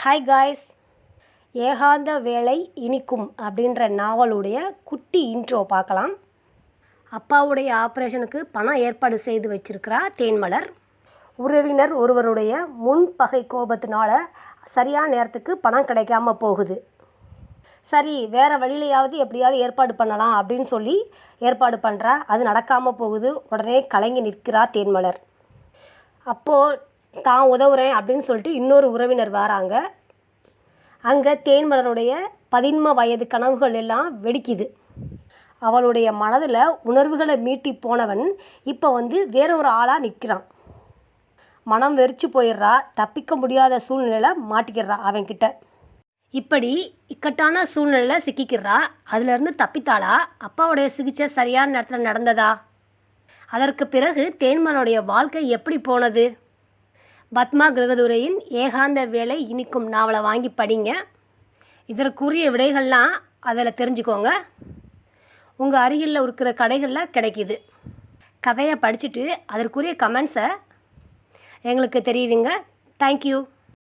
Hi guys ஏகாந்த வேலை இனிக்கும் அப்படின்ற நாவலுடைய குட்டி இன்ட்ரோ பார்க்கலாம். அப்பாவுடைய ஆப்ரேஷனுக்கு பணம் ஏற்பாடு செய்து வச்சிருக்கிறா தேன்மலர். உறவினர் ஒருவருடைய முன்பகை கோபத்தினால சரியான நேரத்துக்கு பணம் கிடைக்காம போகுது. சரி வேறு வழியிலையாவது எப்படியாவது ஏற்பாடு பண்ணலாம் அப்படின்னு சொல்லி ஏற்பாடு பண்ணுறா அது நடக்காமல் போகுது. உடனே கலங்கி நிற்கிறா தேன்மலர். அப்போது தான் உதவுறேன் அப்படின்னு சொல்லிட்டு இன்னொரு உறவினர் வராங்க. அங்கே தேன்மலருடைய பதின்ம வயது கனவுகள் எல்லாம் வெடிக்குது. அவளுடைய மனதில் உணர்வுகளை மீட்டி போனவன் இப்போ வந்து வேற ஒரு ஆளாக நிற்கிறான் மனம் வெறிச்சு போயிடுறா தப்பிக்க முடியாத சூழ்நிலையில் மாட்டிக்கிறா அவன்கிட்ட. இப்படி இக்கட்டான சூழ்நிலையில் சிக்கிக்கிறா அதுலேருந்து தப்பித்தாளா? அப்பாவுடைய சிகிச்சை சரியான நேரத்தில் நடந்ததா? அதற்கு பிறகு தேன்மலனுடைய வாழ்க்கை எப்படி போனது? பத்மா கிரகதுரையின் ஏகாந்த வேலை இனிக்கும் நாவலை வாங்கி படிங்க. இதற்குரிய விடைகள்லாம் அதில் தெரிஞ்சுக்கோங்க. உங்கள் அருகில் இருக்கிற கடைகளில் கிடைக்கிது. கதையை படிச்சுட்டு அதற்குரிய கமெண்ட்ஸை எங்களுக்கு தெரிவிங்க. தேங்க்யூ